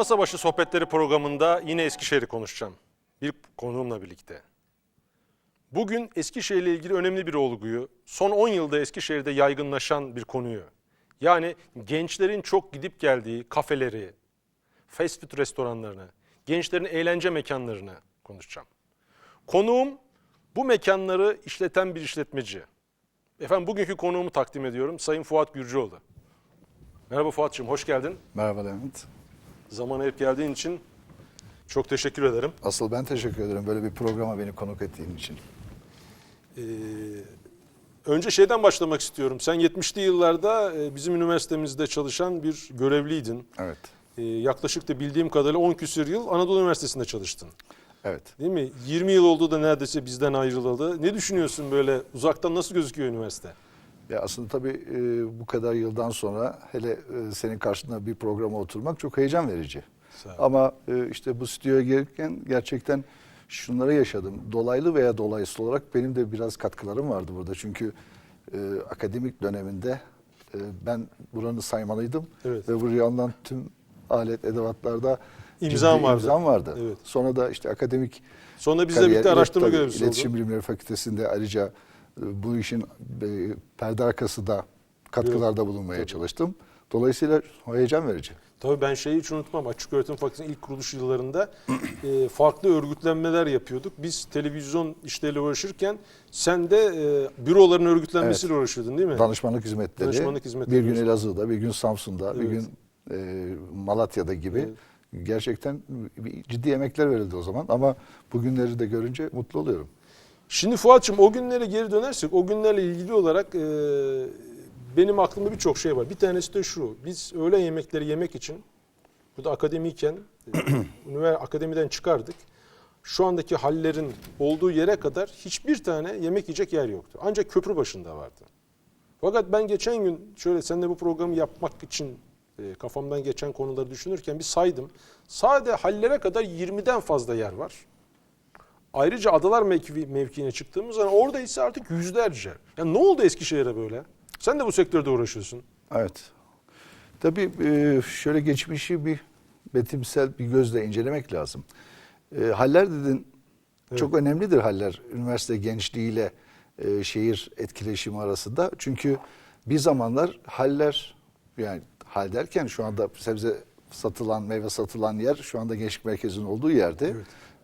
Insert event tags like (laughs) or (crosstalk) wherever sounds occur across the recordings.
Masa Başı Sohbetleri programında yine Eskişehir'i konuşacağım. Bir konuğumla birlikte. Bugün Eskişehir ile ilgili önemli bir olguyu, son 10 yılda Eskişehir'de yaygınlaşan bir konuyu, yani gençlerin çok gidip geldiği kafeleri, fast food restoranlarını, gençlerin eğlence mekanlarını konuşacağım. Konuğum bu mekanları işleten bir işletmeci. Efendim bugünkü konuğumu takdim ediyorum Sayın Fuat Gürcüoğlu. Merhaba Fuat'cığım, hoş geldin. Merhaba Levent. Zaman ayırıp geldiğin için çok teşekkür ederim. Asıl ben teşekkür ederim böyle bir programa beni konuk ettiğin için. Ee, önce şeyden başlamak istiyorum. Sen 70'li yıllarda e, bizim üniversitemizde çalışan bir görevliydin. Evet. Ee, yaklaşık da bildiğim kadarıyla 10 küsur yıl Anadolu Üniversitesi'nde çalıştın. Evet. Değil mi? 20 yıl oldu da neredeyse bizden ayrılalı. Ne düşünüyorsun böyle uzaktan nasıl gözüküyor üniversite? Ya aslında tabii e, bu kadar yıldan sonra hele e, senin karşında bir programa oturmak çok heyecan verici. Ama e, işte bu stüdyoya gelirken gerçekten şunları yaşadım. Dolaylı veya dolaysız olarak benim de biraz katkılarım vardı burada. Çünkü e, akademik döneminde e, ben buranın saymalıydım. Evet. Ve buraya alınan tüm alet edevatlarda İmzam vardı. imzam vardı. Evet. Sonra da işte akademik Sonra bizle kariyer- birlikte araştırma görevlisi İletişim oldun. Bilimleri Fakültesi'nde ayrıca bu işin e, perde arkası da katkılarda bulunmaya çalıştım. Dolayısıyla heyecan verici. Tabii ben şeyi hiç unutmam. Açık Öğretim Fakültesi'nin ilk kuruluş yıllarında (clears throat) e, farklı örgütlenmeler yapıyorduk. Biz televizyon işleriyle uğraşırken sen de e, büroların örgütlenmesiyle uğraşıyordun değil mi? Danışmanlık hizmetleri, Danışmanlık hizmetleri. bir gün Elazığ'da, bir gün Samsun'da, bir Evet. gün e, Malatya'da gibi gerçekten bir- ciddi emekler verildi o zaman. Ama bugünleri de görünce mutlu oluyorum. Şimdi Fuat'cığım o günlere geri dönersek o günlerle ilgili olarak e, benim aklımda birçok şey var. Bir tanesi de şu. Biz öğle yemekleri yemek için bu da akademiyken e, (clears throat) üniversite akademiden çıkardık. Şu andaki hallerin olduğu yere kadar hiçbir tane yemek yiyecek yer yoktu. Ancak köprü başında vardı. Fakat ben geçen gün şöyle seninle bu programı yapmak için e, kafamdan geçen konuları düşünürken bir saydım. Sadece hallere kadar 20'den fazla yer var. Ayrıca adalar mevki, mevkiine çıktığımız zaman orada ise artık yüzlerce. Yani ne oldu Eskişehir'e böyle? Sen de bu sektörde uğraşıyorsun. Evet. Tabii e, şöyle geçmişi bir betimsel bir gözle incelemek lazım. E, Haller dedin çok önemlidir haller üniversite gençliğiyle e, şehir etkileşimi arasında. Çünkü bir zamanlar haller yani hal derken şu anda sebze satılan, meyve satılan yer şu anda gençlik merkezinin olduğu yerde.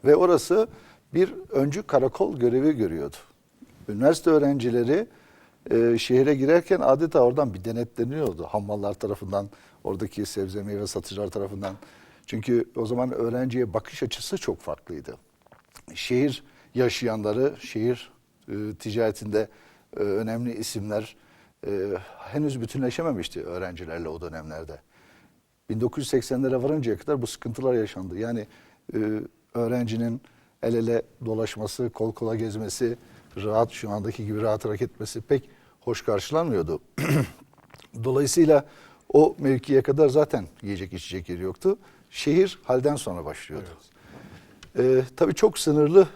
Ve orası bir öncü karakol görevi görüyordu. Üniversite öğrencileri e, şehre girerken adeta oradan bir denetleniyordu. Hammallar tarafından, oradaki sebze meyve satıcılar tarafından. Çünkü o zaman öğrenciye bakış açısı çok farklıydı. Şehir yaşayanları, şehir e, ticaretinde e, önemli isimler e, henüz bütünleşememişti öğrencilerle o dönemlerde. 1980'lere varıncaya kadar bu sıkıntılar yaşandı. Yani e, öğrencinin el ele dolaşması, kol kola gezmesi, rahat şu andaki gibi rahat hareket etmesi pek hoş karşılanmıyordu. (clears throat) Dolayısıyla o mevkiye kadar zaten yiyecek içecek yeri yoktu. Şehir halden sonra başlıyordu. Ee, tabii çok sınırlı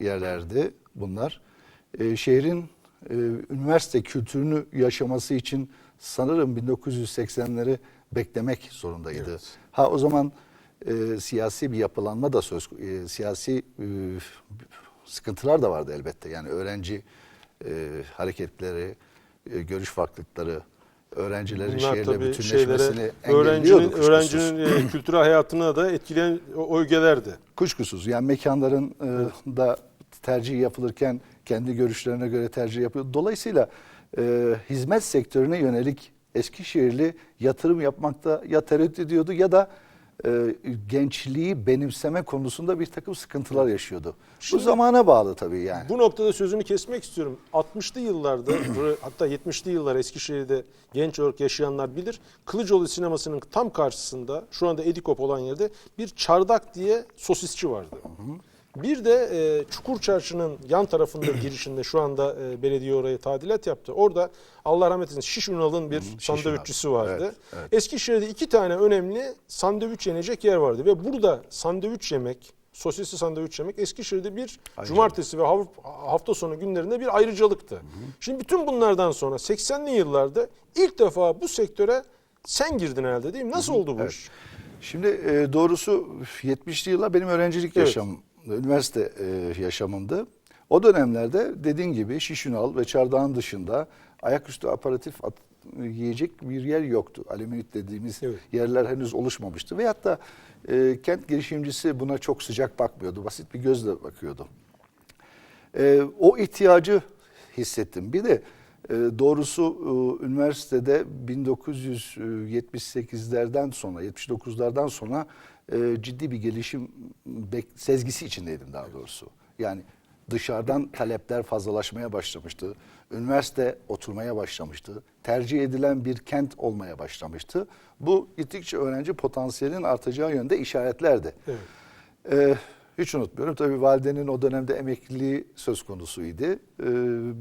yerlerdi bunlar. Ee, şehrin e, üniversite kültürünü yaşaması için sanırım 1980'leri beklemek zorundaydı. Evet. Ha o zaman e, siyasi bir yapılanma da söz e, siyasi e, sıkıntılar da vardı elbette. Yani öğrenci e, hareketleri, e, görüş farklılıkları, öğrencilerin Bunlar şehirle bütünleşmesini şeylere, öğrencinin, kuşkusuz. öğrencinin e, (clears throat) kültürel hayatını da etkileyen o- ögelerdi. Kuşkusuz yani mekanların e, da tercih yapılırken kendi görüşlerine göre tercih yapıyor. Dolayısıyla e, hizmet sektörüne yönelik Eskişehirli yatırım yapmakta ya tereddüt ediyordu ya da e, gençliği benimseme konusunda bir takım sıkıntılar yaşıyordu. Şimdi- Bu zamana bağlı tabii yani. Bu noktada sözünü kesmek istiyorum. 60'lı yıllarda (clears throat) hatta 70'li yıllar Eskişehir'de genç olarak yaşayanlar bilir. Kılıçoğlu sinemasının tam karşısında şu anda Edikop olan yerde bir çardak diye sosisçi vardı. Bir de e, Çukur Çarşı'nın yan tarafında (clears throat) girişinde şu anda e, belediye oraya tadilat yaptı. Orada Allah rahmet eylesin Şiş Ünal'ın bir sandviççisi vardı. Evet, Eskişehir'de iki tane önemli sandviç yenecek yer vardı ve burada sandviç yemek, sosisli sandviç yemek Eskişehir'de bir cumartesi ve hafta sonu günlerinde bir ayrıcalıktı. Şimdi bütün bunlardan sonra 80'li yıllarda ilk defa bu sektöre sen girdin herhalde değil mi? Nasıl oldu bu iş? Şimdi e, doğrusu 70'li yıllar benim öğrencilik Evet. yaşamım, üniversite e, yaşamımdı. O dönemlerde dediğin gibi Şişinal ve Çardağ'ın dışında ayaküstü aparatif at- yiyecek bir yer yoktu. Aleminit dediğimiz Evet. yerler henüz oluşmamıştı. Ve hatta e, kent girişimcisi buna çok sıcak bakmıyordu. Basit bir gözle bakıyordu. E, o ihtiyacı hissettim. Bir de e, doğrusu e, üniversitede 1978'lerden sonra, 79'lardan sonra e, ciddi bir gelişim sezgisi içindeydim daha doğrusu. Yani dışarıdan talepler fazlalaşmaya başlamıştı. Üniversite oturmaya başlamıştı. Tercih edilen bir kent olmaya başlamıştı. Bu gittikçe öğrenci potansiyelin artacağı yönde işaretlerdi. Evet. Ee, hiç unutmuyorum. Tabii validenin o dönemde emekliliği söz konusuydu. Ee,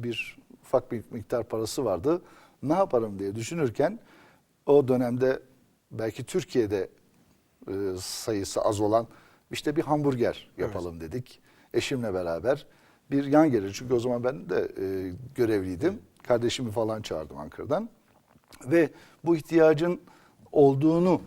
bir ufak bir miktar parası vardı. Ne yaparım diye düşünürken o dönemde belki Türkiye'de e, sayısı az olan işte bir hamburger yapalım dedik. Eşimle beraber bir yan gelir. Çünkü o zaman ben de e, görevliydim. Kardeşimi falan çağırdım Ankara'dan. Ve bu ihtiyacın olduğunu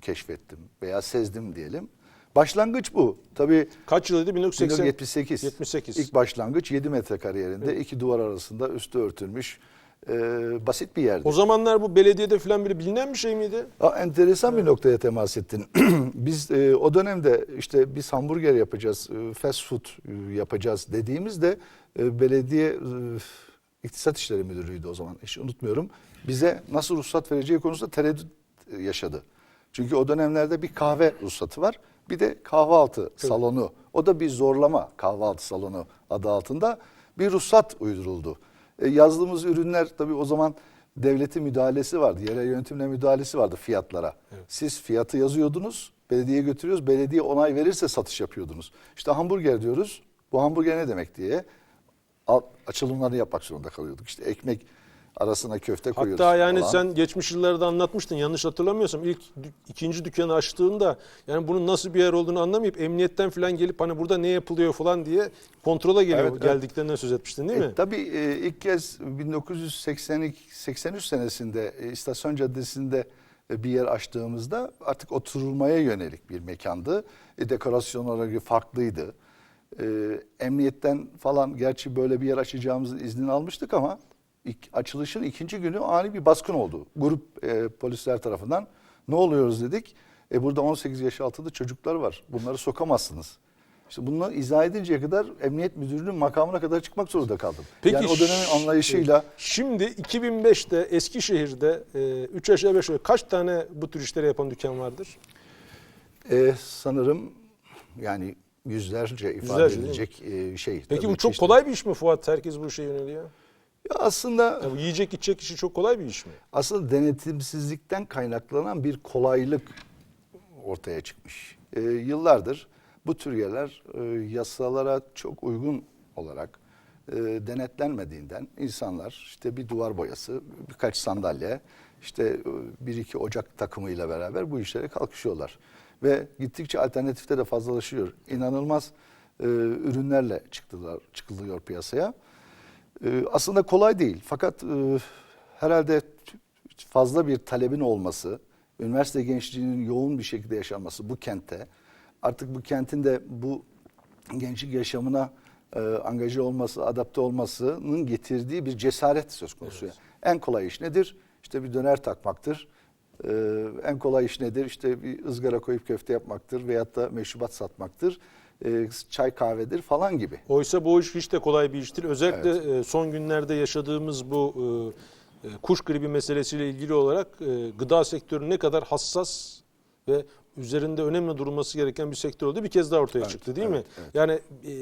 keşfettim veya sezdim diyelim. Başlangıç bu. Tabii Kaç yılıydı? 1980. 1978. 78. İlk başlangıç 7 metrekare yerinde iki duvar arasında üstü örtülmüş e, basit bir yerdi. O zamanlar bu belediyede falan bile bilinen bir şey miydi? Aa, enteresan bir noktaya temas ettin. (clears throat) biz e, o dönemde işte biz hamburger yapacağız, e, fast food e, yapacağız dediğimizde e, belediye e, iktisat işleri müdürüydü o zaman. Hiç unutmuyorum. Bize nasıl ruhsat vereceği konusunda tereddüt e, yaşadı. Çünkü o dönemlerde bir kahve ruhsatı var. Bir de kahvaltı salonu. O da bir zorlama kahvaltı salonu adı altında bir ruhsat uyduruldu. E, yazdığımız ürünler tabii o zaman devletin müdahalesi vardı. Yerel yönetimle müdahalesi vardı fiyatlara. Siz fiyatı yazıyordunuz, belediyeye götürüyoruz. Belediye onay verirse satış yapıyordunuz. İşte hamburger diyoruz. Bu hamburger ne demek diye açılımlarını yapmak zorunda kalıyorduk. İşte ekmek arasına köfte koyuyoruz Hatta yani falan. sen geçmiş yıllarda anlatmıştın yanlış hatırlamıyorsam ilk ikinci dükkanı açtığında yani bunun nasıl bir yer olduğunu anlamayıp emniyetten falan gelip hani burada ne yapılıyor falan diye kontrola geliyor Evet, evet. geldiklerinden söz etmiştin değil E, mi? tabii e, ilk kez 1983 senesinde e, İstasyon Caddesi'nde e, bir yer açtığımızda artık oturulmaya yönelik bir mekandı. E, dekorasyon olarak farklıydı. E, emniyetten falan gerçi böyle bir yer açacağımızın iznini almıştık ama açılışın ikinci günü ani bir baskın oldu. Grup e, polisler tarafından ne oluyoruz dedik. E, burada 18 yaş altında çocuklar var. Bunları sokamazsınız. İşte bunu izah edinceye kadar emniyet müdürlüğünün makamına kadar çıkmak zorunda kaldım. yani o dönemin anlayışıyla Şimdi 2005'te Eskişehir'de 3 aşağı 5 yukarı kaç tane bu tür işleri yapan dükkan vardır? e, sanırım yani yüzlerce ifade Yüzlerce, edilecek e, şey. Peki bu çok çeşitli- kolay bir iş mi Fuat? Herkes bu işe yöneliyor. Ya aslında Ya bu yiyecek içecek işi çok kolay bir iş mi? aslında denetimsizlikten kaynaklanan bir kolaylık ortaya çıkmış. E, yıllardır bu tür yerler e, yasalara çok uygun olarak e, denetlenmediğinden insanlar işte bir duvar boyası, birkaç sandalye, işte e, bir iki ocak takımıyla beraber bu işlere kalkışıyorlar. Ve gittikçe alternatifte de fazlalaşıyor. İnanılmaz e, ürünlerle çıktılar, çıkılıyor piyasaya. E, aslında kolay değil. Fakat e, herhalde fazla bir talebin olması, üniversite gençliğinin yoğun bir şekilde yaşanması bu kentte, artık bu kentin de bu gençlik yaşamına e, angaje olması, adapte olmasının getirdiği bir cesaret söz konusu. En kolay iş nedir? İşte bir döner takmaktır. E, en kolay iş nedir? İşte bir ızgara koyup köfte yapmaktır veyahut da meşrubat satmaktır. E, çay kahvedir falan gibi. Oysa bu iş hiç de kolay bir iş değil. Özellikle e, son günlerde yaşadığımız bu e, e, kuş gribi meselesiyle ilgili olarak e, gıda sektörü ne kadar hassas ve üzerinde önemli durulması gereken bir sektör oldu. Bir kez daha ortaya Evet, çıktı değil evet, mi? evet. Yani e,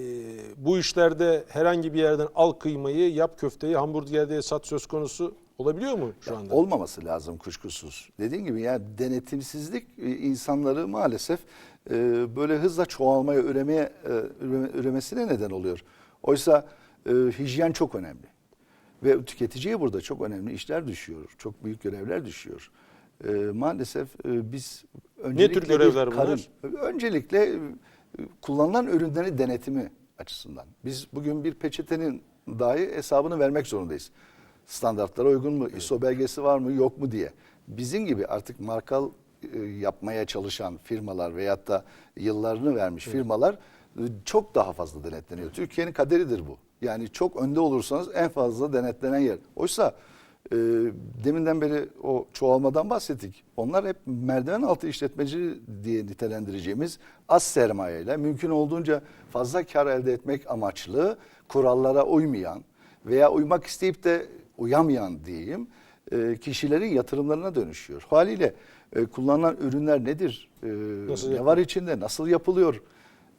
bu işlerde herhangi bir yerden al kıymayı, yap köfteyi, hamburgerde sat söz konusu olabiliyor mu şu anda? Olmaması lazım kuşkusuz. Dediğim gibi yani denetimsizlik insanları maalesef e, böyle hızla çoğalmaya, üremeye, e, üreme- üremesine neden oluyor. Oysa e, hijyen çok önemli. Ve tüketiciye burada çok önemli işler düşüyor. Çok büyük görevler düşüyor. E, maalesef e, biz öncelikle bir görevler bunlar? Öncelikle e, kullanılan ürünlerin denetimi açısından. Biz bugün bir peçetenin dahi hesabını vermek zorundayız. Standartlara uygun mu, ISO belgesi var mı, yok mu diye. Bizim gibi artık markal yapmaya çalışan firmalar veyahut da yıllarını vermiş firmalar e, çok daha fazla denetleniyor. Türkiye'nin kaderidir bu. Yani çok önde olursanız en fazla denetlenen yer. Oysa e, deminden beri o çoğalmadan bahsettik. Onlar hep merdiven altı işletmeci diye nitelendireceğimiz az sermayeyle mümkün olduğunca fazla kar elde etmek amaçlı kurallara uymayan veya uymak isteyip de uyamayan diyeyim e, kişilerin yatırımlarına dönüşüyor. Haliyle e, kullanılan ürünler nedir? E, Nasıl ne var içinde? Nasıl yapılıyor?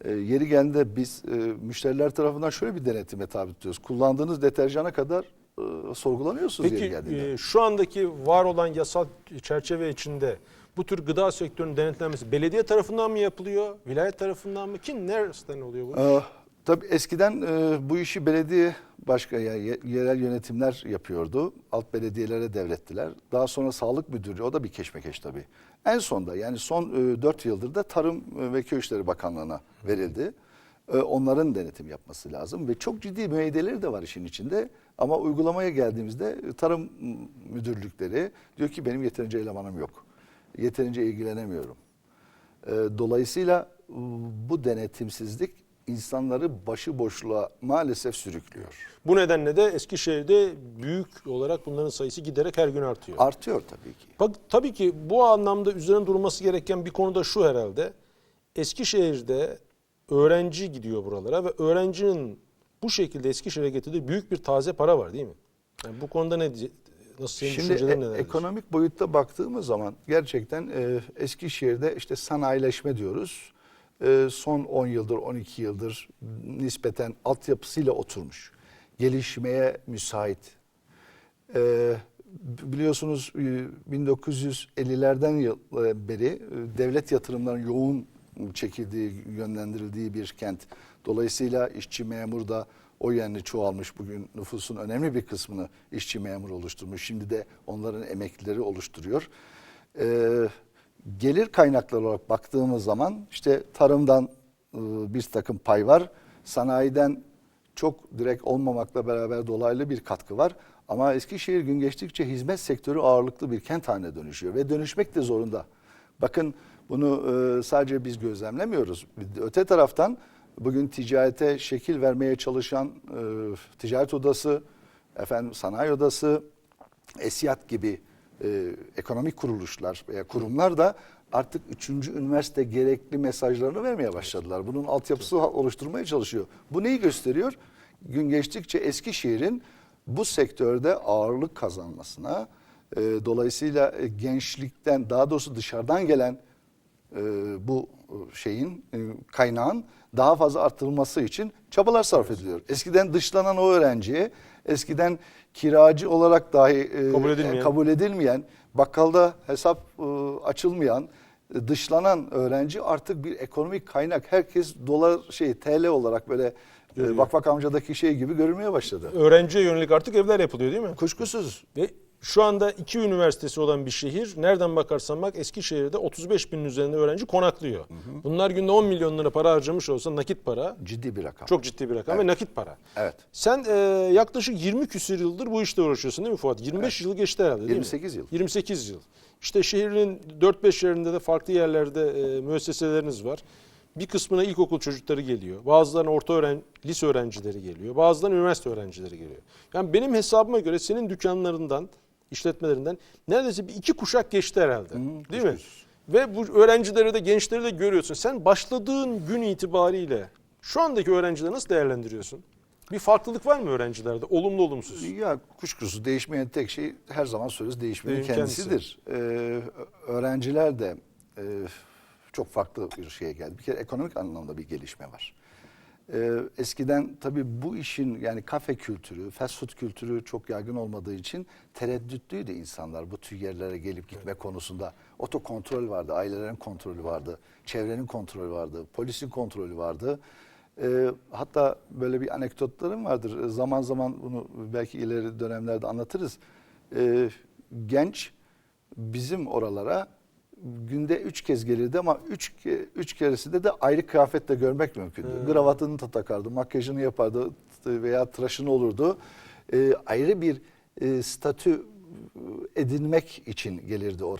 E, yeri geldiğinde biz e, müşteriler tarafından şöyle bir denetime tabi tutuyoruz. Kullandığınız deterjana kadar e, sorgulanıyorsunuz yeri Peki geldiğinde. e, şu andaki var olan yasal çerçeve içinde bu tür gıda sektörünün denetlenmesi belediye tarafından mı yapılıyor, vilayet tarafından mı? Kim neresinden oluyor bu? Ee, tabii eskiden e, bu işi belediye başka yani ye- yerel yönetimler yapıyordu. Alt belediyelere devrettiler. Daha sonra sağlık müdürlüğü o da bir keşmekeş tabii. En sonda yani son e, 4 yıldır da Tarım e, ve Köy İşleri Bakanlığı'na verildi. E, onların denetim yapması lazım ve çok ciddi müeyyideleri de var işin içinde. Ama uygulamaya geldiğimizde e, tarım müdürlükleri diyor ki benim yeterince elemanım yok. Yeterince ilgilenemiyorum. E, Dolayısıyla bu denetimsizlik insanları başıboşluğa maalesef sürüklüyor. Bu nedenle de Eskişehir'de büyük olarak bunların sayısı giderek her gün artıyor. Artıyor tabii ki. Bak tabii ki bu anlamda üzerine durulması gereken bir konu da şu herhalde. Eskişehir'de öğrenci gidiyor buralara ve öğrencinin bu şekilde Eskişehir'e getirdiği büyük bir taze para var değil mi? Yani bu konuda ne nasıl senin Şimdi düşüncelerin e- neler? ekonomik boyutta baktığımız zaman gerçekten e, Eskişehir'de işte sanayileşme diyoruz. E, son 10 yıldır 12 yıldır nispeten altyapısıyla oturmuş. Gelişmeye müsait. E, biliyorsunuz e, 1950'lerden yıl- e, beri e, devlet yatırımlarının yoğun çekildiği, yönlendirildiği bir kent. Dolayısıyla işçi memur da o yönlü çoğalmış. Bugün nüfusun önemli bir kısmını işçi memur oluşturmuş. Şimdi de onların emeklileri oluşturuyor. Ee, gelir kaynakları olarak baktığımız zaman işte tarımdan e, bir takım pay var. Sanayiden çok direkt olmamakla beraber dolaylı bir katkı var. Ama Eskişehir gün geçtikçe hizmet sektörü ağırlıklı bir kent haline dönüşüyor ve dönüşmek de zorunda. Bakın bunu e, sadece biz gözlemlemiyoruz. Öte taraftan bugün ticarete şekil vermeye çalışan e, ticaret odası, efendim sanayi odası, Esiyat gibi e, ekonomik kuruluşlar veya kurumlar da artık 3. üniversite gerekli mesajlarını vermeye başladılar. Bunun altyapısı oluşturmaya çalışıyor. Bu neyi gösteriyor? Gün geçtikçe Eskişehir'in bu sektörde ağırlık kazanmasına, e, dolayısıyla e, gençlikten daha doğrusu dışarıdan gelen e, bu e, şeyin e, kaynağın daha fazla artırılması için çabalar sarf ediliyor. Eskiden dışlanan o öğrenciye, eskiden kiracı olarak dahi e, Kabul edilmeyen. kabul edilmeyen, bakkalda hesap e, açılmayan, e, dışlanan öğrenci artık bir ekonomik kaynak. Herkes dolar şey TL olarak böyle e, Görüyor. Vakfak amcadaki şey gibi görülmeye başladı. Öğrenciye yönelik artık evler yapılıyor değil mi? Kuşkusuz. Ve şu anda iki üniversitesi olan bir şehir nereden bakarsan bak Eskişehir'de 35 binin üzerinde öğrenci konaklıyor. Bunlar günde 10 milyon lira para harcamış olsa nakit para Ciddi bir rakam. çok ciddi bir rakam ve nakit para. Evet. Sen e, yaklaşık 20 küsür yıldır bu işte uğraşıyorsun değil mi Fuat? 25 yıl geçti herhalde değil 28 mi? yıl. 28 yıl. İşte şehrin 4-5 yerinde de farklı yerlerde e, müesseseleriniz var. Bir kısmına ilkokul çocukları geliyor. Bazılarına orta öğren lise öğrencileri geliyor. Bazılarına üniversite öğrencileri geliyor. Yani benim hesabıma göre senin dükkanlarından, işletmelerinden neredeyse bir iki kuşak geçti herhalde. değil mi? Ve bu öğrencileri de gençleri de görüyorsun. Sen başladığın gün itibariyle şu andaki öğrencileri nasıl değerlendiriyorsun? Bir farklılık var mı öğrencilerde? Olumlu olumsuz. Ya kuşkusuz değişmeyen tek şey her zaman söylüyoruz değişmenin Değişim kendisidir. Ee, öğrenciler de e, çok farklı bir şeye geldi. Bir kere ekonomik anlamda bir gelişme var. Ee, eskiden tabii bu işin yani kafe kültürü, fast food kültürü çok yaygın olmadığı için tereddütlüydü insanlar bu tür yerlere gelip gitme konusunda. Otokontrol vardı, ailelerin kontrolü vardı, çevrenin kontrolü vardı, polisin kontrolü vardı. Ee, hatta böyle bir anekdotlarım vardır. Zaman zaman bunu belki ileri dönemlerde anlatırız. Ee, genç bizim oralara günde üç kez gelirdi ama üç, üç keresinde de ayrı kıyafetle görmek mümkündü. Kravatını da takardı, makyajını yapardı veya tıraşını olurdu. Ee, ayrı bir e, statü e, edinmek için gelirdi or-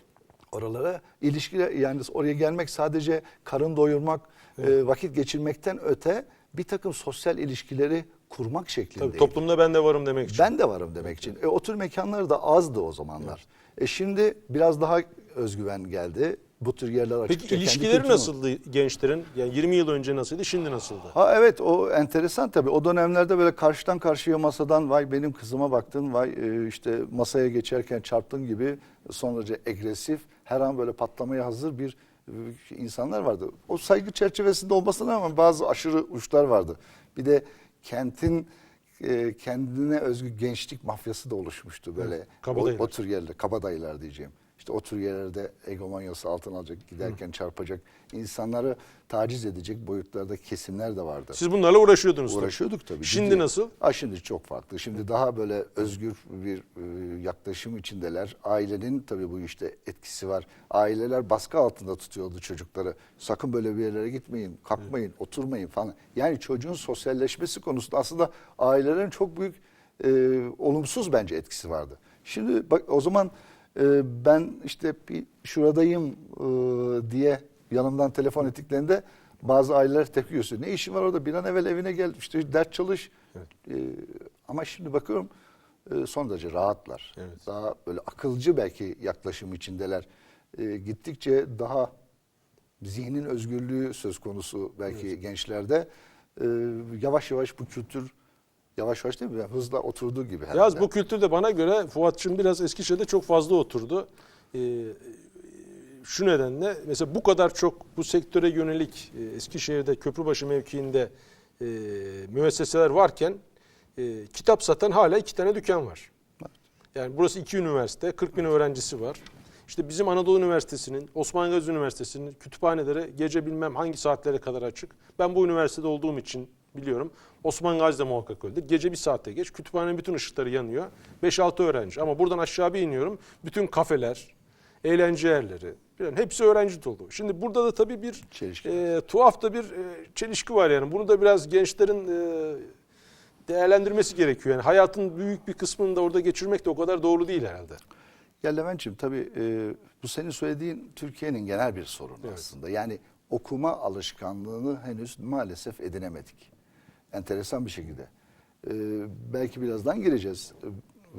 oralara ilişkiler yani oraya gelmek sadece karın doyurmak, e, vakit geçirmekten öte bir takım sosyal ilişkileri kurmak şeklinde. Tabii toplumda ben de varım demek için. Ben de varım demek için. E, o tür mekanlar da azdı o zamanlar. E şimdi biraz daha özgüven geldi. Bu tür yerler açıkça Peki ilişkileri nasıldı gençlerin? Yani 20 yıl önce nasıldı, şimdi nasıldı? Ha evet o enteresan tabii. O dönemlerde böyle karşıdan karşıya masadan vay benim kızıma baktın, vay e, işte masaya geçerken çarptın gibi son derece agresif, her an böyle patlamaya hazır bir e, insanlar vardı. O saygı çerçevesinde olmasına rağmen bazı aşırı uçlar vardı. Bir de kentin e, kendine özgü gençlik mafyası da oluşmuştu böyle. O, kabadayılar. o tür yerler, kabadayılar diyeceğim. İşte o tür yerlerde egomanyası altına alacak, giderken çarpacak, insanları taciz edecek boyutlarda kesimler de vardı. Siz bunlarla uğraşıyordunuz. Uğraşıyorduk tabii. Şimdi ciddi. nasıl? Aa, şimdi çok farklı. Şimdi daha böyle özgür bir e, yaklaşım içindeler. Ailenin tabii bu işte etkisi var. Aileler baskı altında tutuyordu çocukları. Sakın böyle bir yerlere gitmeyin, kalkmayın, oturmayın falan. Yani çocuğun sosyalleşmesi konusunda aslında ailelerin çok büyük e, olumsuz bence etkisi vardı. Şimdi bak o zaman e, ben işte bir şuradayım e, diye yanımdan telefon ettiklerinde bazı aileler tepki gösteriyor. Ne işin var orada? Bir an evvel evine gel. işte ders çalış. E, ama şimdi bakıyorum e, son derece rahatlar. Evet. Daha böyle akılcı belki yaklaşım içindeler. E, gittikçe daha zihnin özgürlüğü söz konusu belki gençlerde. E, yavaş yavaş bu kültür yavaş yavaş değil mi? Yani hızla oturduğu gibi herhalde. Yaz bu kültürde bana göre Fuat'cığım biraz Eskişehir'de çok fazla oturdu. Ee, şu nedenle mesela bu kadar çok bu sektöre yönelik e, Eskişehir'de Köprübaşı mevkiinde e, müesseseler varken e, kitap satan hala iki tane dükkan var. Yani burası iki üniversite, 40 bin öğrencisi var. İşte bizim Anadolu Üniversitesi'nin, Osman Gazi Üniversitesi'nin kütüphaneleri gece bilmem hangi saatlere kadar açık. Ben bu üniversitede olduğum için biliyorum. Osman Gazi'de muhakkak öyledir. Gece bir saatte geç. Kütüphanenin bütün ışıkları yanıyor. 5-6 öğrenci. Ama buradan aşağı bir iniyorum. Bütün kafeler, eğlence yerleri, falan hepsi öğrenci dolu. Şimdi burada da tabii bir Çelişki e, tuhaf da bir e, çelişki var yani. Bunu da biraz gençlerin e, değerlendirmesi gerekiyor. Yani hayatın büyük bir kısmını da orada geçirmek de o kadar doğru değil herhalde. Ya Levent'ciğim tabii e, bu senin söylediğin Türkiye'nin genel bir sorunu Evet. aslında. Yani okuma alışkanlığını henüz maalesef edinemedik. Enteresan bir şekilde. E, belki birazdan gireceğiz. E,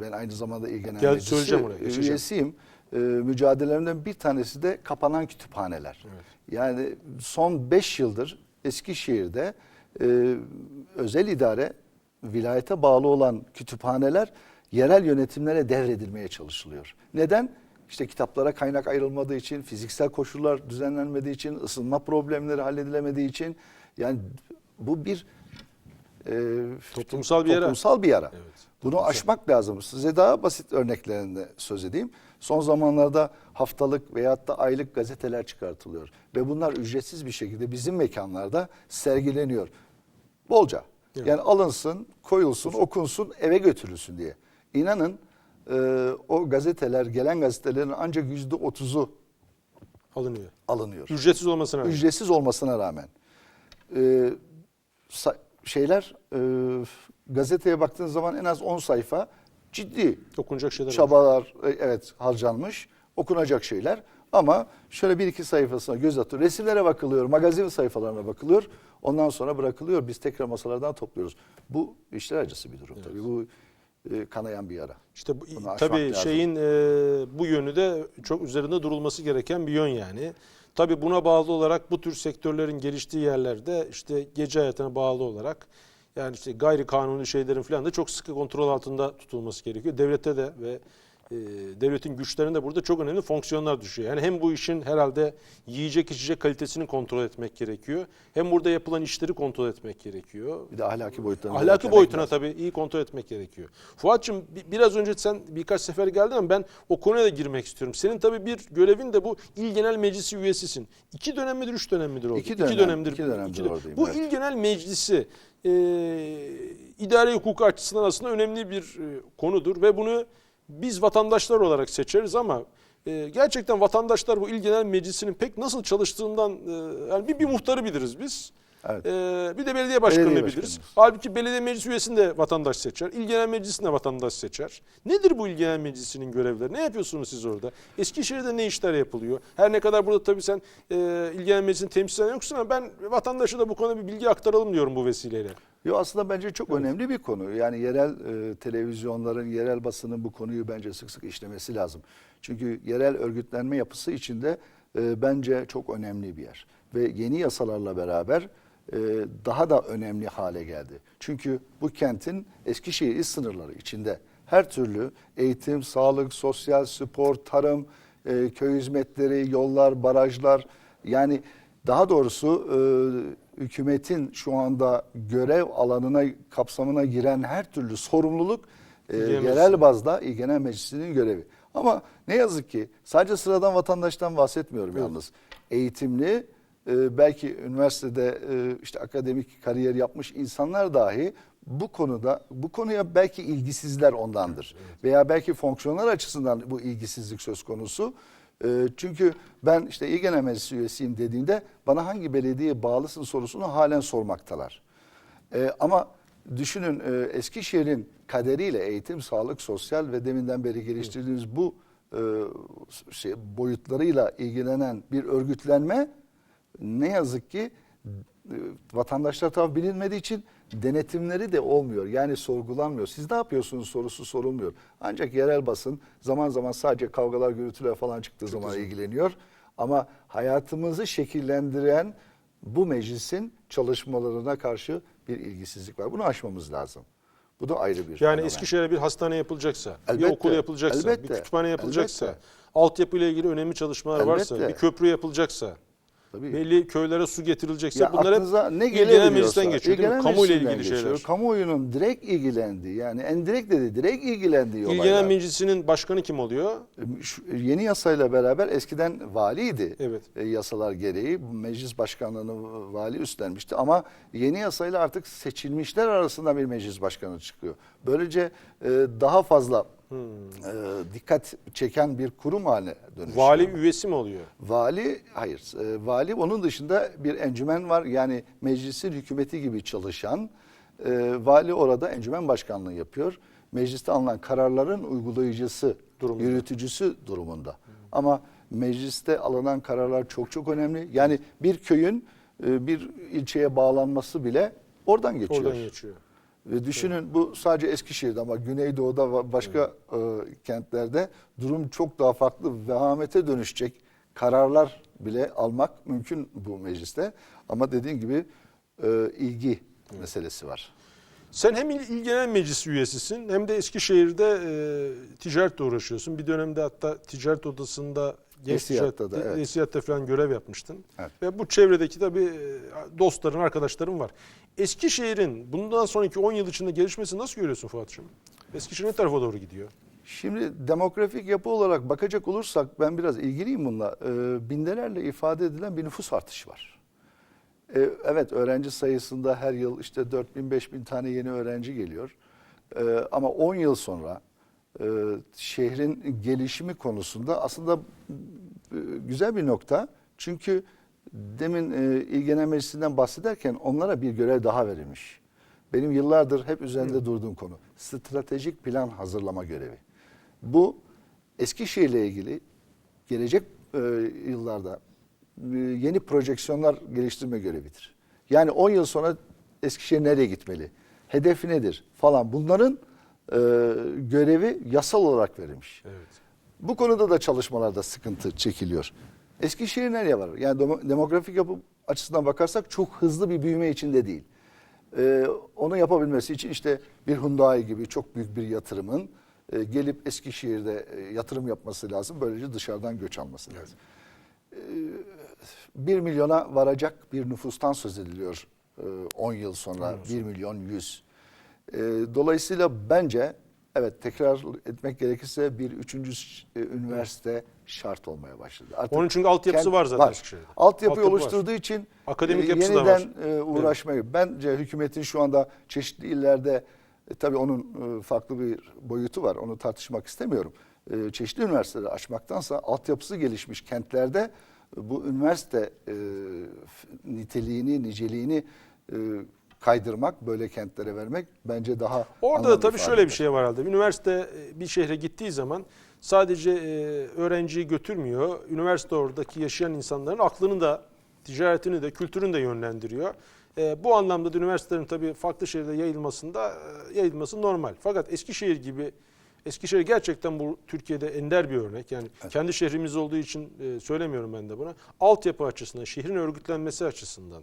Ben aynı zamanda İl Genel Gel, Meclisi söyleyeceğim oraya, geçeceğim. üyesiyim. E, mücadelelerimden bir tanesi de kapanan kütüphaneler. Yani son 5 yıldır Eskişehir'de e, özel idare vilayete bağlı olan kütüphaneler yerel yönetimlere devredilmeye çalışılıyor. Neden? İşte kitaplara kaynak ayrılmadığı için, fiziksel koşullar düzenlenmediği için, ısınma problemleri halledilemediği için yani bu bir e, Toplumsal bir yara. Toplumsal bir yara. Evet, Bunu aşmak lazım. Size daha basit örneklerinde söz edeyim. Son zamanlarda haftalık veyahut da aylık gazeteler çıkartılıyor. Ve bunlar ücretsiz bir şekilde bizim mekanlarda sergileniyor. Bolca. Evet. Yani alınsın, koyulsun, okunsun, eve götürülsün diye. İnanın e, o gazeteler, gelen gazetelerin ancak yüzde otuzu Alınıyor. alınıyor. Ücretsiz olmasına rağmen. Ücretsiz olmasına rağmen. Sa- şeyler e, gazeteye baktığınız zaman en az 10 sayfa ciddi Okunacak şeyler çabalar e, evet harcanmış okunacak şeyler ama şöyle bir iki sayfasına göz atıyor. Resimlere bakılıyor, magazin sayfalarına bakılıyor. Ondan sonra bırakılıyor. Biz tekrar masalardan topluyoruz. Bu işler acısı bir durum tabii. Bu e, kanayan bir yara. İşte bu, tabii lazım. şeyin e, bu yönü de çok üzerinde durulması gereken bir yön yani. Tabii buna bağlı olarak bu tür sektörlerin geliştiği yerlerde işte gece hayatına bağlı olarak yani işte gayri kanuni şeylerin falan da çok sıkı kontrol altında tutulması gerekiyor. Devlete de ve e, devletin güçlerine de burada çok önemli fonksiyonlar düşüyor. Yani hem bu işin herhalde yiyecek içecek kalitesini kontrol etmek gerekiyor. Hem burada yapılan işleri kontrol etmek gerekiyor. Bir de ahlaki boyutlarına. Ahlaki boyutuna lazım. tabii iyi kontrol etmek gerekiyor. Fuat'cığım bi- biraz önce sen birkaç sefer geldin ama ben o konuya da girmek istiyorum. Senin tabii bir görevin de bu İl Genel Meclisi üyesisin. İki dönem midir, üç dönem midir oldu? İki dönem, dönemdir. iki dönemdir İki dö- oradayım, Bu evet. İl Genel Meclisi e, idare hukuku açısından aslında önemli bir e, konudur ve bunu biz vatandaşlar olarak seçeriz ama e, gerçekten vatandaşlar bu İl Genel Meclisi'nin pek nasıl çalıştığından e, yani bir, bir muhtarı biliriz biz. Evet. Ee, bir de belediye başkanını Belediye biliriz. başkanımız. Halbuki belediye meclis üyesini de vatandaş seçer. İl Genel Meclisi'ni de vatandaş seçer. Nedir bu İl Genel Meclisi'nin görevleri? Ne yapıyorsunuz siz orada? Eskişehir'de ne işler yapılıyor? Her ne kadar burada tabii sen e, İl Genel Meclisi'nin temsilcisi yoksun ama ben vatandaşa da bu konuda bir bilgi aktaralım diyorum bu vesileyle. Yo aslında bence çok önemli bir konu. Yani yerel e, televizyonların, yerel basının bu konuyu bence sık sık işlemesi lazım. Çünkü yerel örgütlenme yapısı içinde e, bence çok önemli bir yer. Ve yeni yasalarla beraber e, daha da önemli hale geldi. Çünkü bu kentin Eskişehir il sınırları içinde her türlü eğitim, sağlık, sosyal, spor, tarım, e, köy hizmetleri, yollar, barajlar yani daha doğrusu e, hükümetin şu anda görev alanına kapsamına giren her türlü sorumluluk e, yerel bazda İl Genel Meclisi'nin görevi. Ama ne yazık ki sadece sıradan vatandaştan bahsetmiyorum yalnız. Eğitimli e, belki üniversitede e, işte akademik kariyer yapmış insanlar dahi bu konuda bu konuya belki ilgisizler ondandır. Veya belki fonksiyonlar açısından bu ilgisizlik söz konusu. E, çünkü ben işte İl Genel Meclisi üyesiyim dediğinde bana hangi belediyeye bağlısın sorusunu halen sormaktalar. E, ama düşünün e, Eskişehir'in kaderiyle eğitim, sağlık, sosyal ve deminden beri geliştirdiğimiz bu e, şey boyutlarıyla ilgilenen bir örgütlenme ne yazık ki e, vatandaşlar tabi bilinmediği için denetimleri de olmuyor. Yani sorgulanmıyor. Siz ne yapıyorsunuz sorusu sorulmuyor. Ancak yerel basın zaman zaman sadece kavgalar, gürültüler falan çıktığı zaman ilgileniyor. Ama hayatımızı şekillendiren bu meclisin çalışmalarına karşı bir ilgisizlik var. Bunu aşmamız lazım. Bu da ayrı bir Yani. Eskişehir'e bir hastane yapılacaksa, bir Elbette, okul yapılacaksa, elbette, bir kütüphane yapılacaksa, elbette. altyapı ile ilgili önemli çalışmalar varsa, Elbette. bir köprü yapılacaksa, Tabii. belli köylere su getirilecekse Ya bunlar hep ne Meclisi'nden geçiyor değil mi? Kamu ile ilgili geçiyor. şeyler. Kamuoyunun direkt ilgilendiği yani en direkt dedi direkt ilgilendiği İl olaylar. Genel Meclisi'nin başkanı kim oluyor? Şu yeni yasayla beraber eskiden valiydi. Evet. E, yasalar gereği meclis başkanlığını vali üstlenmişti ama yeni yasayla artık seçilmişler arasında bir meclis başkanı çıkıyor. Böylece e, daha fazla Hmm. e, dikkat çeken bir kurum haline dönüşüyor. Vali üyesi mi oluyor? Vali hayır. E, vali onun dışında bir encümen var. Yani meclisin hükümeti gibi çalışan e, vali orada encümen başkanlığı yapıyor. Mecliste alınan kararların uygulayıcısı, Durumunda. yürütücüsü durumunda. Ama mecliste alınan kararlar çok çok önemli. Yani bir köyün e, bir ilçeye bağlanması bile oradan geçiyor. Oradan geçiyor. Ve düşünün bu sadece Eskişehir'de ama Güneydoğu'da ve başka e, kentlerde durum çok daha farklı vehamete dönüşecek kararlar bile almak mümkün bu mecliste. Ama dediğim gibi e, ilgi meselesi var. Sen hem İl, İl Genel Meclisi üyesisin hem de Eskişehir'de e, ticaretle uğraşıyorsun. Bir dönemde hatta ticaret odasında Esiyatta da, evet. Esiyatta falan görev yapmıştın. Evet. Ve bu çevredeki tabii e, dostların, arkadaşların var. Eskişehir'in bundan sonraki 10 yıl içinde gelişmesini nasıl görüyorsun Fuat'cığım? Eskişehir ne tarafa doğru gidiyor? Şimdi demografik yapı olarak bakacak olursak ben biraz ilgiliyim bununla. E, binlerle ifade edilen bir nüfus artışı var. E, evet öğrenci sayısında her yıl işte 4 bin 5 bin tane yeni öğrenci geliyor. E, ama 10 yıl sonra e, şehrin gelişimi konusunda aslında e, güzel bir nokta. Çünkü demin e, İl Genel Meclisi'nden bahsederken onlara bir görev daha verilmiş. Benim yıllardır hep üzerinde durduğum konu. Stratejik plan hazırlama görevi. Bu Eskişehir'le ilgili gelecek e, yıllarda e, yeni projeksiyonlar geliştirme görevidir. Yani 10 yıl sonra Eskişehir nereye gitmeli? Hedefi nedir? Falan bunların e, görevi yasal olarak verilmiş. Evet. Bu konuda da çalışmalarda sıkıntı çekiliyor. Eskişehir nereye var? Yani demo- demografik yapı açısından bakarsak çok hızlı bir büyüme içinde değil. Ee, onu yapabilmesi için işte bir Hyundai gibi çok büyük bir yatırımın e, gelip Eskişehir'de e, yatırım yapması lazım. Böylece dışarıdan göç alması lazım. Ee, 1 milyona varacak bir nüfustan söz ediliyor e, 10 yıl sonra. 1 milyon 100. Ee, dolayısıyla bence evet tekrar etmek gerekirse bir üçüncü e, üniversite şart olmaya başladı. Artık Onun çünkü altyapısı kent- var zaten Eskişehir'de. Altyapıyı Altyapı var. oluşturduğu için Akademik e, yapısı da var. e, uğraşmayı. Bence hükümetin şu anda çeşitli illerde e, tabii onun e, farklı bir boyutu var. Onu tartışmak istemiyorum. E, çeşitli üniversiteleri açmaktansa altyapısı gelişmiş kentlerde bu üniversite e, niteliğini, niceliğini e, kaydırmak, böyle kentlere vermek bence daha Orada da tabii şöyle bir şey var herhalde. Üniversite e, bir şehre gittiği zaman sadece e, öğrenciyi götürmüyor. Üniversite oradaki yaşayan insanların aklını da, ticaretini de, kültürünü de yönlendiriyor. E, bu anlamda da üniversitelerin tabii farklı şehirde yayılmasında yayılması normal. Fakat Eskişehir gibi Eskişehir gerçekten bu Türkiye'de ender bir örnek. Yani kendi şehrimiz olduğu için söylemiyorum ben de buna. Altyapı açısından, şehrin örgütlenmesi açısından,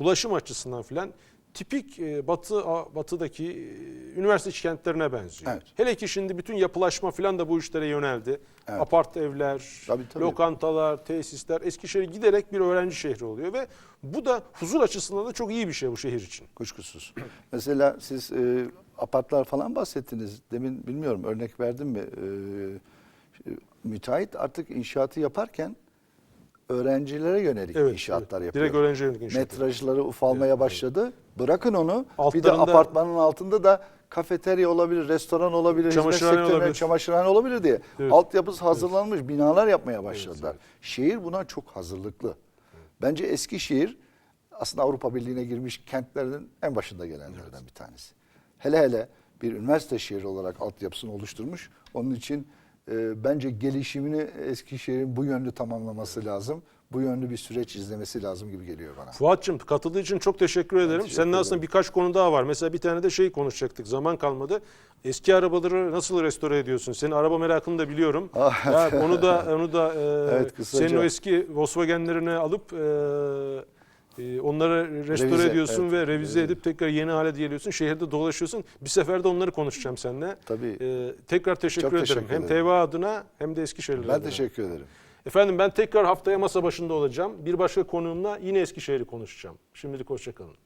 ulaşım açısından filan tipik e, batı batıdaki e, üniversite kentlerine benziyor. Evet. Hele ki şimdi bütün yapılaşma filan da bu işlere yöneldi. Evet. Apart evler, Tabii, tabii. lokantalar, tesisler Eskişehir giderek bir öğrenci şehri oluyor ve bu da huzur açısından da çok iyi bir şey bu şehir için. Kuşkusuz. (clears throat) Mesela siz e, apartlar falan bahsettiniz. Demin bilmiyorum örnek verdim mi? E, e, müteahhit artık inşaatı yaparken öğrencilere yönelik Evet, inşaatlar evet. yapıyor. Direkt öğrenciye yönelik inşaat yapıyor. Metrajları ufalmaya başladı. Bırakın onu. Bir de Altlarında- apartmanın altında da kafeterya olabilir, restoran olabilir, hizmet Çamaşırhane sektörü, olabilir. çamaşırhane olabilir diye. Evet. Altyapısı hazırlanmış binalar yapmaya başladılar. evet. Şehir buna çok hazırlıklı. Bence Eskişehir aslında Avrupa Birliği'ne girmiş kentlerin en başında gelenlerden bir tanesi. Hele hele bir üniversite şehri olarak altyapısını oluşturmuş. Onun için e, bence gelişimini Eskişehir'in bu yönlü tamamlaması lazım. Bu yönlü bir süreç izlemesi lazım gibi geliyor bana. Fuat'cığım katıldığı için çok teşekkür ederim. teşekkür Senin aslında ederim. birkaç konu daha var. Mesela bir tane de şey konuşacaktık. Zaman kalmadı. Eski arabaları nasıl restore ediyorsun? Senin araba merakını da biliyorum. Ah, ya onu da onu da e, (laughs) Evet, kısaca. senin o eski Volkswagen'lerini alıp e, e, onları restore Revize, ediyorsun evet. ve revize edip tekrar yeni hale geliyorsun. Şehirde dolaşıyorsun. Bir seferde onları konuşacağım seninle. Tabii. E, tekrar teşekkür Çok ederim. teşekkür hem ederim. TV adına hem de Eskişehir'ler Ben adına. teşekkür ederim. Efendim ben tekrar haftaya masa başında olacağım. Bir başka konuğumla yine Eskişehir'i konuşacağım. Şimdilik hoşçakalın.